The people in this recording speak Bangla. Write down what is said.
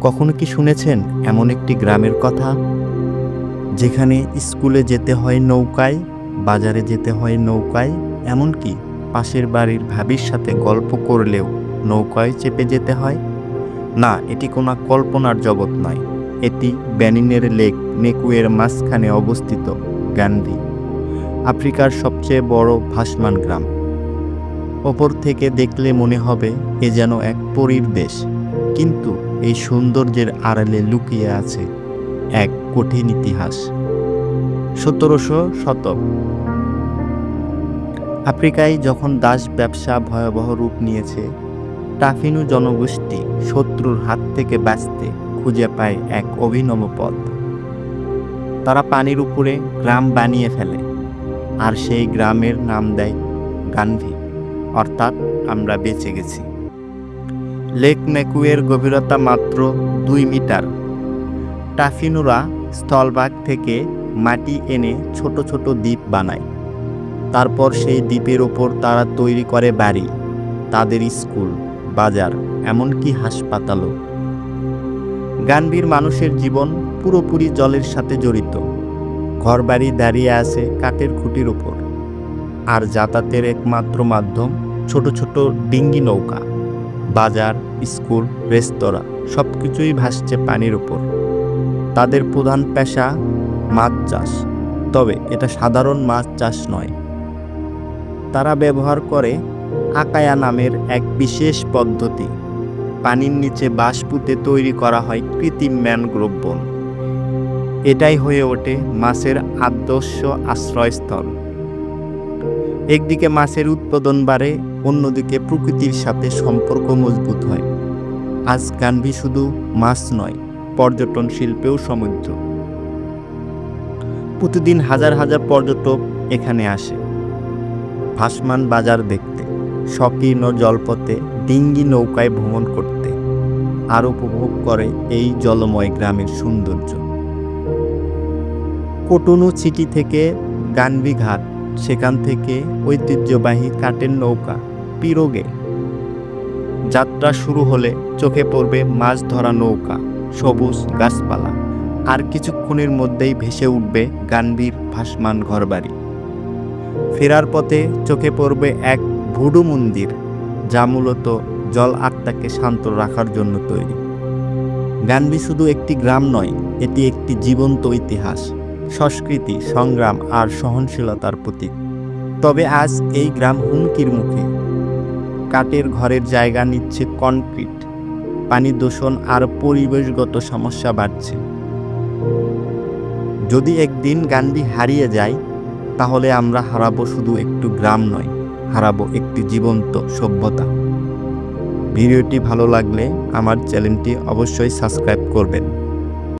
কখনো কি শুনেছেন এমন একটি গ্রামের কথা? যেখানে স্কুলে যেতে হয় নৌকায়, বাজারে যেতে হয় নৌকায়, এমনকি পাশের বাড়ির ভাবির সাথে গল্প করলেও নৌকায় চেপে যেতে হয়? না, এটি কোনো কল্পনার জগৎ নয়। এটি ব্যানিনের লেক নেকুয়ের মাঝখানে অবস্থিত গান্ধী, আফ্রিকার সবচেয়ে বড় ভাসমান গ্রাম। ওপর থেকে দেখলে মনে হবে এ যেন এক পরীর দেশ। কিন্তু এই সৌন্দর্যের আড়ালে লুকিয়ে আছে এক কঠিন ইতিহাস। সতেরোশো শতক। আফ্রিকায় যখন দাস ব্যবসা ভয়াবহ রূপ নিয়েছে, টাফিনু জনগোষ্ঠী শত্রুর হাত থেকে বাঁচতে খুঁজে পায় এক অভিনব পথ। তারা পানির উপরে গ্রাম বানিয়ে ফেলে, আর সেই গ্রামের নাম দেয় গান্ধী অর্থাৎ আমরা বেঁচে গেছি। লেক মেকুয়ের গভীরতা মাত্র দুই মিটার। টাফিনুরা স্থলভাগ থেকে মাটি এনে ছোট ছোট দ্বীপ বানায়। তারপর সেই দ্বীপের ওপর তারা তৈরি করে বাড়ি, তাদের স্কুল, বাজার, এমনকি হাসপাতালও। গানবীর মানুষের জীবন পুরোপুরি জলের সাথে জড়িত। ঘরবাড়ি দাঁড়িয়ে আছে কাঠের খুঁটির ওপর। আর যাতায়াতের একমাত্র মাধ্যম ছোট ছোট ডিঙ্গি নৌকা। বাজার, স্কুল, রেস্তোরাঁ সব কিছুই ভাসছে পানির উপর। তাদের প্রধান পেশা মাছ চাষ, তবে এটা সাধারণ মাছ চাষ নয়। তারা ব্যবহার করে আকায়া নামের এক বিশেষ পদ্ধতি। পানির নিচে বাঁশ পুঁতে তৈরি করা হয় কৃত্রিম ম্যানগ্রোভ বন। এটাই হয়ে ওঠে মাছের আদর্শ আশ্রয়স্থল। একদিকে মাছের উৎপাদন বাড়ে, অন্যদিকে প্রকৃতির সাথে সম্পর্ক মজবুত হয়। আজ গানভি শুধু মাছ নয়, পর্যটন শিল্পেও সমৃদ্ধ। প্রতিদিন হাজার হাজার পর্যটক এখানে আসে। ভাসমান বাজার দেখতে, সকীর্ণ জলপথে ডিঙ্গি নৌকায় ভ্রমণ করতে, আর উপভোগ করে এই জলময় গ্রামের সৌন্দর্য। কোটনু সিটি থেকে গানবি ঘাট। সেখান থেকে ঐতিহ্যবাহী কাঠের নৌকা পিরোগে। যাত্রা শুরু হলে চোখে পড়বে মাছ ধরা নৌকা, সবুজ গাছপালা। আর কিছুক্ষণের মধ্যেই ভেসে উঠবে গানবীর ভাসমান ঘরবাড়ি। ফেরার পথে চোখে পড়বে এক ভুডু মন্দির, যা মূলত জল আত্মাকে শান্ত রাখার জন্য তৈরি। গানবি শুধু একটি গ্রাম নয়, এটি একটি জীবন্ত ইতিহাস। সংস্কৃতি, সংগ্রাম আর সহনশীলতার প্রতীক। তবে আজ এই গ্রাম হুমকির মুখে। কাঠের ঘরের জায়গা নিচ্ছে কনক্রিট। পানি দূষণ আর পরিবেশগত সমস্যা বাড়ছে। যদি একদিন গান্ধী হারিয়ে যায়, তাহলে আমরা হারাবো শুধু একটু গ্রাম নয়, হারাবো একটি জীবন্ত সভ্যতা। ভিডিওটি ভালো লাগলে আমার চ্যানেলটি অবশ্যই সাবস্ক্রাইব করবেন।